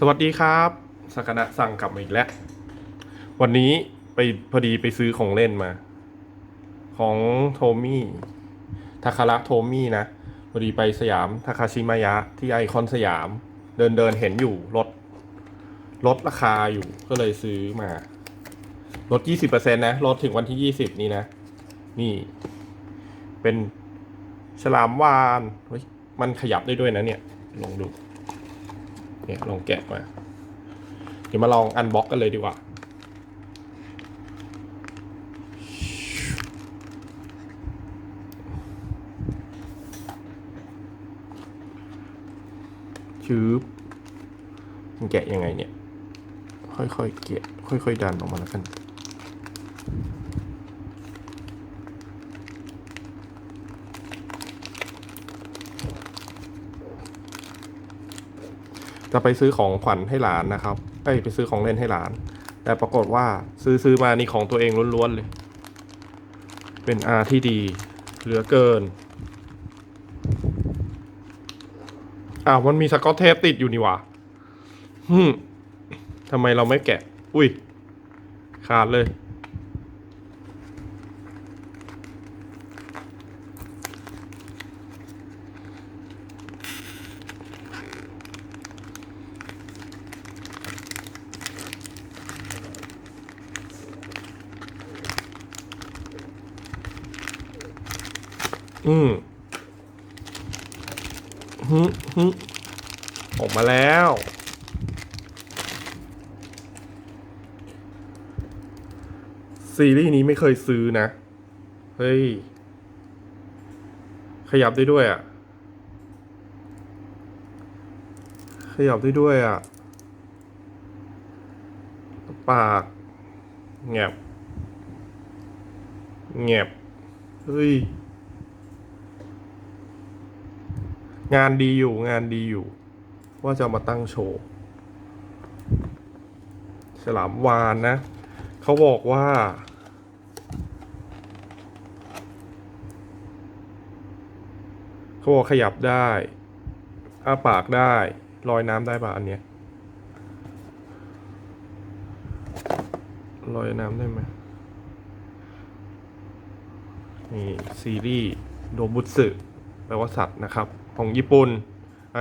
สวัสดีครับสักนะสั่งกลับมาอีกแล้ว วันนี้ไปพอดีไปซื้อของเล่นมา ของโทมี่ทาคาระโทมี่นะ พอดีไปสยามทาคาชิมายะ ที่ไอคอนสยาม เดินเดินเห็นอยู่ลดลดราคาอยู่ก็เลยซื้อมาลด20%นะลดถึงวันที่20นี้นะ นี่ เป็นฉลามวานมันขยับได้ด้วยนะเนี่ย ลองดู เนี่ยลองแกะมา เดี๋ยวมาลองอันบ็อกกันเลยดีกว่า ชืบมันแกะยังไงเนี่ย ค่อยๆแกะค่อยๆดันออกมาแล้วกัน จะไปซื้อของขวัญให้หลานนะครับเอ้ยไปซื้อของเล่นให้หลาน แต่ปรากฏว่าซื้อซื้อมานี่ของตัวเองล้วนๆเลย เป็นอาที่ดี เหลือเกินอ้าวมันมีสกอตเทปติดอยู่นี่ว่าฮึทำไมเราไม่แกะ อุ้ย ขาดเลย อืมฮึฮึออกมาแล้ว ซีรีส์นี้ไม่เคยซื้อนะ เฮ้ย ขยับได้ด้วยอะ่ะ ขยับได้ด้วยอะ่ะ ปากแงบแงบเฮ้ย งานดีอยู่งานดีอยู่ ว่าจะมาตั้งโชว์ฉลามวานนะ เขาบอกว่า เขาบอกขยับได้อ้าปากได้ลอยน้ำได้ป่ะอันเนี้ยลอยน้ำได้ไหมนี่ซีรีส์โดบุตสึแปลว่าสัตว์นะครับ ของญี่ปุ่น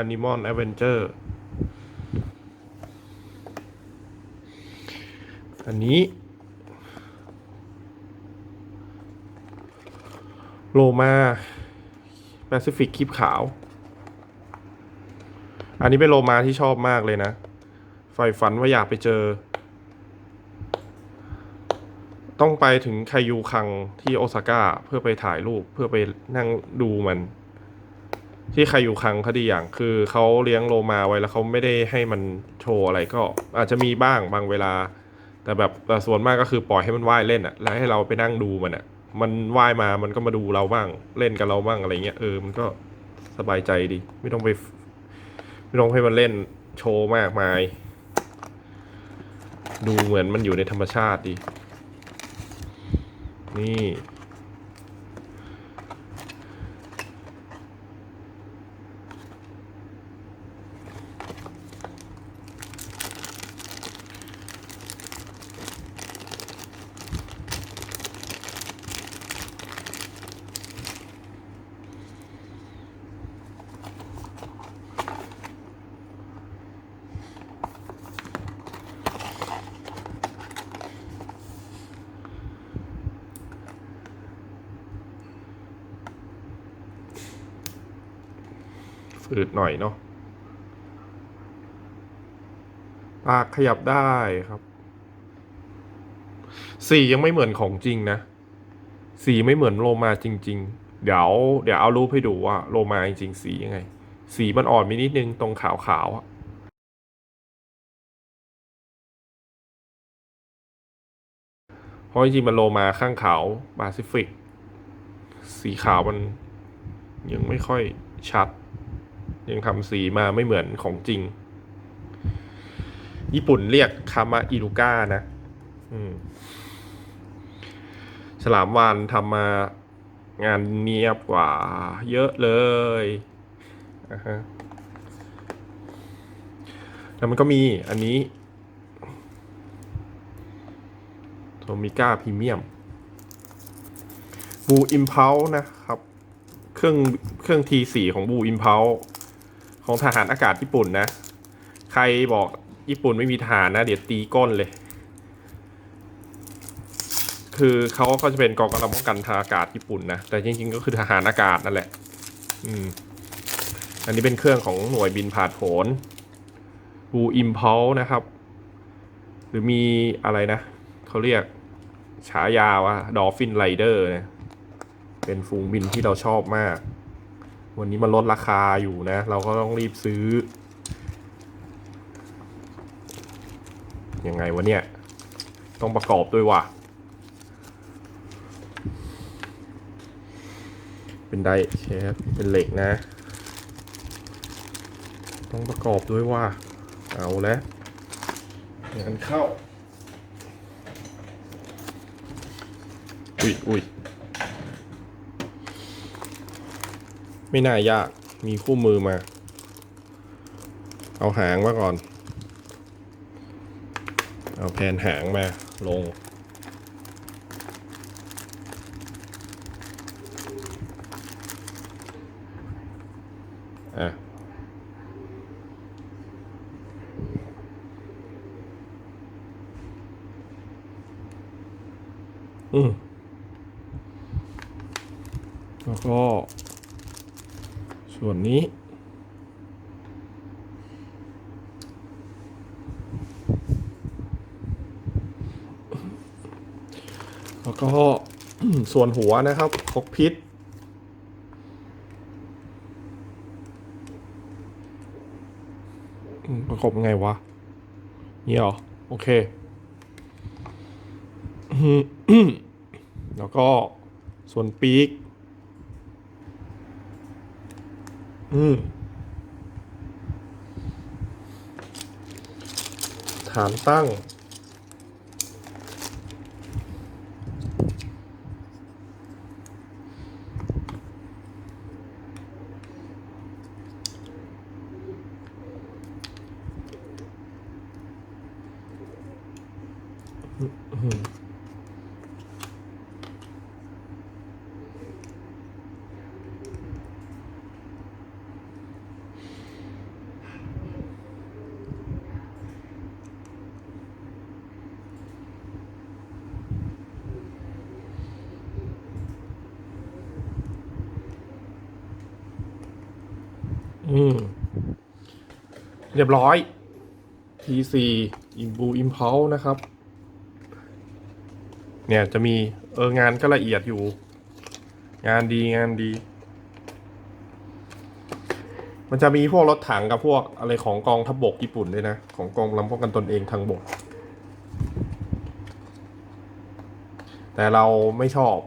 Animal Adventure อันนี้โลมาแปซิฟิกคลิปขาว อันนี้เป็นโลมาที่ชอบมากเลยนะใฝ่ฝันว่าอยากไปเจอ ต้องไปถึงไคยูคังที่โอซาก้าเพื่อไปถ่ายรูปเพื่อไปนั่งดูมัน ที่ไครอยู่คังเขาดีอย่าง คือเขาเลี้ยงโลมาไว้แล้วเขาไม่ได้ให้มันโชว์อะไรก็ อาจจะมีบ้างบางเวลา แต่แบบแต่ส่วนมากก็คือปล่อยให้มันว่ายเล่นอะ่ะ แล้วให้เราไปนั่งดูมันอะ่ะ มันว่ายมามันก็มาดูเราบ้างเล่นกับเราบ้างอะไรเงี้ยเออมันก็สบายใจดี ไม่ต้องไป ไม่ต้องให้มันเล่นโชว์มากมาย ดูเหมือนมันอยู่ในธรรมชาติดี นี่ ฝืดหน่อยเนาะปากขยับได้ครับ สียังไม่เหมือนของจริงนะ สีไม่เหมือนโลมาจริง ๆ เดี๋ยวเดี๋ยวเอารูปให้ดูว่าโลมาจริงๆสียังไง สีมันอ่อนไปนิดนึงตรงขาวๆอะเพราะจริงๆมันโลมาข้างขาวปาซิฟิก สีขาวมันยังไม่ค่อยชัด ยังทำสีมาไม่เหมือนของจริง ญี่ปุ่นเรียกคามาอิรุก้านะฉลามวานทำมางานเนียบกว่า เยอะเลยอะฮะแล้วมันก็มีอันนี้โทมิก้าพรีเมียมบูอิมเพลนะครับ เครื่องเครื่อง T4 ของบูอิมเพล ของทหารอากาศญี่ปุ่นนะ ใครบอกญี่ปุ่นไม่มีทหารนะ เดี๋ยวตีก้นเลย คือเขาก็จะเป็นกองกำลังป้องกันทางอากาศญี่ปุ่นนะ แต่จริงๆก็คือทหารอากาศนั่นแหละ อืม อันนี้เป็นเครื่องของหน่วยบินผ่านโผนบูอิมพลนะครับ หรือมีอะไรนะ เขาเรียกฉายาว่าดอฟฟินไรเดอร์นะเป็นฝูงบินที่เราชอบมาก วันนี้มันลดราคาอยู่นะ เราก็ต้องรีบซื้อ ยังไงวะเนี่ย ต้องประกอบด้วยว่ะ เป็นไดเชฟเป็นเหล็กนะ ต้องประกอบด้วยว่า เอาแล้วงานเข้า อุ้ยอุ้ย ไม่น่ายาก มีคู่มือมา เอาหางมาก่อน เอาแผ่นหางมาลง อะอืมแล้วก็ ส่วนนี้ แล้วก็ส่วนหัวนะครับคอกพิษประกบไงวะนี่หรอ โอเค แล้วก็ส่วนปีก อืมฐานตั้ง อืม เรียบร้อย T4 i m b u Impulse นะครับ เนี่ยจะมีเอองานก็ละเอียดอยู่ งานดีงานดี มันจะมีพวกรถถังกับพวกอะไรของกองทัพบบกญี่ปุ่นด้วยนะ ของกองกำป้องกันตนเองทางบก แต่เราไม่ชอบ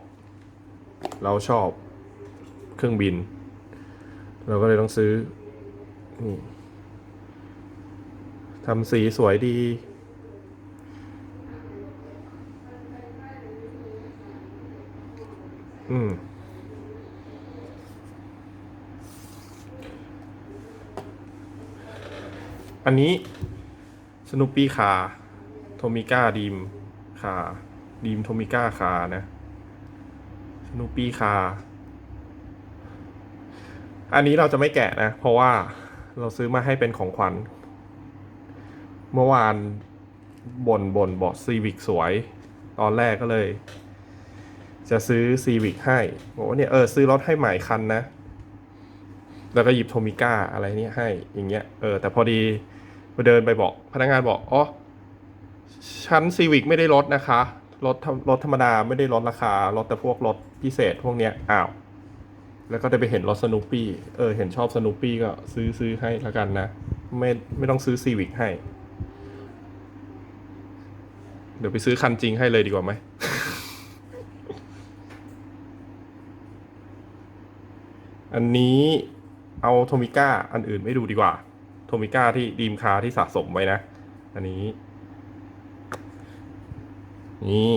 เราชอบเครื่องบิน เราก็เลยต้องซื้อนี่ทำสีสวยดี อืม อันนี้สนุปปี้คาโทมิก้าดีมคาดีมโทมิก้าคานะสนุปปี้คา อันนี้เราจะไม่แกะนะ เพราะว่าเราซื้อมาให้เป็นของขวัญ เมื่อวานบนบนบอกซีวิกสวย ตอนแรกก็เลย จะซื้อซีวิกให้บอกว่าเนี่ยเออซื้อรถให้ใหม่คันนะ แล้วก็หยิบโทมิก้าอะไรเนี่ยให้อย่างเงี้ยเออแต่พอดีไปเดินไปบอกพนักงานบอกอ๋อชั้นซีวิกไม่ได้ลดนะคะ รถรรมรถธรรมดาไม่ได้ลดราคารถแต่พวกรถพิเศษพวกเนี้ยอ้าว แล้วก็ได้ไปเห็นรถสนุปปี้ เออ เห็นชอบสนุปปี้ก็ซื้อซื้อให้ล้วกันนะ ไม่ไม่ต้องซื้อซีวิกให้ เดี๋ยวไปซื้อคันจริงให้เลยดีกว่าไหม อันนี้เอาโทมิก้าอันอื่นไม่ดูดีกว่า โทมิก้าที่ดีมคาที่สะสมไว้นะ อันนี้ นี่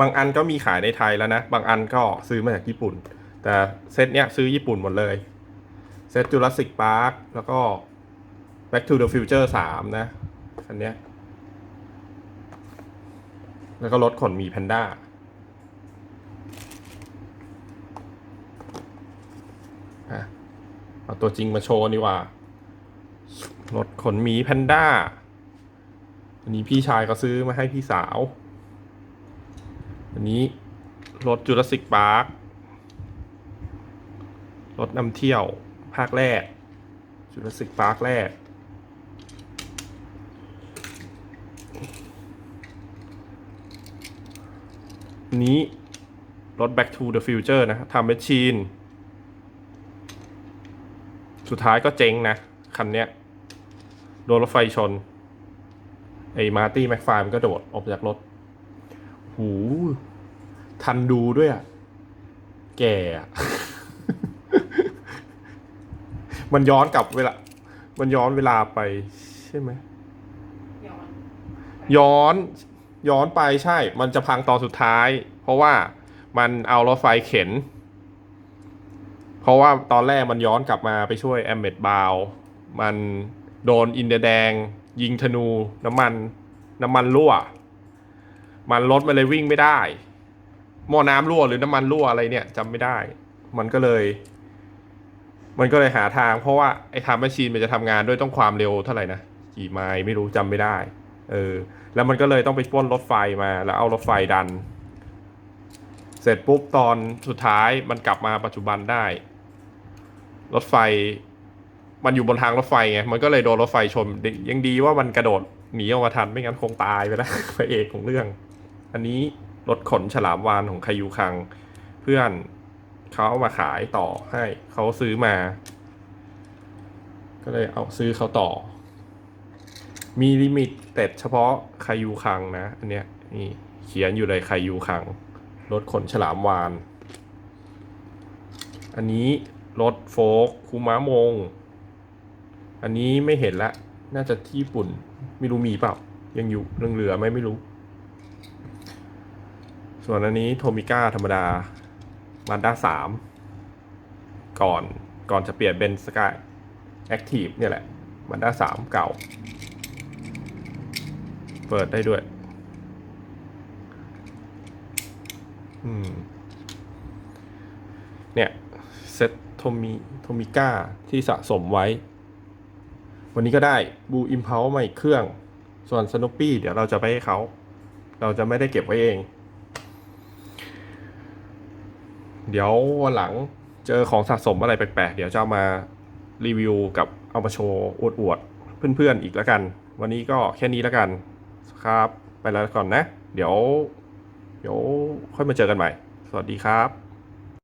บางอันก็มีขายในไทยแล้วนะ บางอันก็ซื้อมาจากญี่ปุ่น แต่เซตเนี้ยซื้อญี่ปุ่นหมดเลย เซตจูราสสิกพาร์คแล้วก็ Back to the Future 3 นะคันเนี้ย แล้วก็รถขนหมีแพนด้าอะเอาตัวจริงมาโชว์ดีกว่า รถขนหมีแพนด้า อันนี้พี่ชายก็ซื้อมาให้พี่สาว อันนี้รถจูราสสิกพาร์ครถนำเที่ยวภาคแรกจูราสสิกพาร์คแรกนนี้รถ Back to the Future นะครับทำแมชชีน สุดท้ายก็เจ๊งนะ คันเนี้ย โดนรถไฟชน ไอ้มาร์ตี้แม็กฟาร์มก็โดดออกจากรถ หูทันดูด้วยอะ แก่อะมันย้อนกลับเวลา มันย้อนเวลาไป ใช่ไหม ย้อน ย้อนไปใช่ มันจะพังตอนสุดท้าย เพราะว่ามันเอารถไฟเข็น เพราะว่าตอนแรกมันย้อนกลับมาไปช่วยแอมเมดบาว มันโดนอินเดียแดง ยิงธนูน้ำมัน น้ำมันรั่ว มันรถมันเลยวิ่งไม่ได้ หม้อน้ำรั่วหรือน้ำมันรั่วอะไรเนี่ยจำไม่ได้ มันก็เลย มันก็เลยหาทาง เพราะว่าไอ้ทำแมชชีนมันจะทำงานด้วยต้องความเร็วเท่าไหร่นะกี่ไมล์ไม่รู้จำไม่ได้ เออ แล้วมันก็เลยต้องไปป้นรถไฟมา แล้วเอารถไฟดัน เสร็จปุ๊บตอนสุดท้ายมันกลับมาปัจจุบันได้ รถไฟ มันอยู่บนทางรถไฟไงมันก็เลยโดนรถไฟชนยังดีว่ามันกระโดดหนีออกมาทันไม่งั้นคงตายไปแล้วพระเอกของเรื่อง อันนี้รถขนฉลามวานของคายูคัง เพื่อนเขาเอามาขายต่อให้เขาซื้อมา ก็เลยเอาซื้อเขาต่อ มีลิมิตแต่เฉพาะคายูคังนะอันเนี้ยนี่เขียนอยู่เลยคายูคังรถขนฉลามวาน อันนี้รถโฟกคูมะมง อันนี้ไม่เห็นละ น่าจะที่ญี่ปุ่น ไม่รู้มีเปล่า ยังอยู่เรื่องเหลือไหมไม่รู้ ส่วนอันนี้โทมิก้าธรรมดามาด้าสามก่อนก่อนจะเปลี่ยนเป็นสกายแอคทีฟเนี่ยแหละมาด้าสามเก่า เปิดได้ด้วย อืม เนี่ย เซ็ตโทมิโทมิก้าที่สะสมไว้ วันนี้ก็ได้บูอิมเพลมาอีกเครื่อง ส่วนสนุปปี้เดี๋ยวเราจะไปให้เขา เราจะไม่ได้เก็บไว้เอง เดี๋ยววันหลังเจอของสะสมอะไรแปลกๆ เดี๋ยวจะเอามารีวิวกับเอามาโชว์อวดๆเพื่อนๆอีกแล้วกัน วันนี้ก็แค่นี้แล้วกันครับ ไปแล้วก่อนนะ เดี๋ยว เดี๋ยวค่อยมาเจอกันใหม่ สวัสดีครับ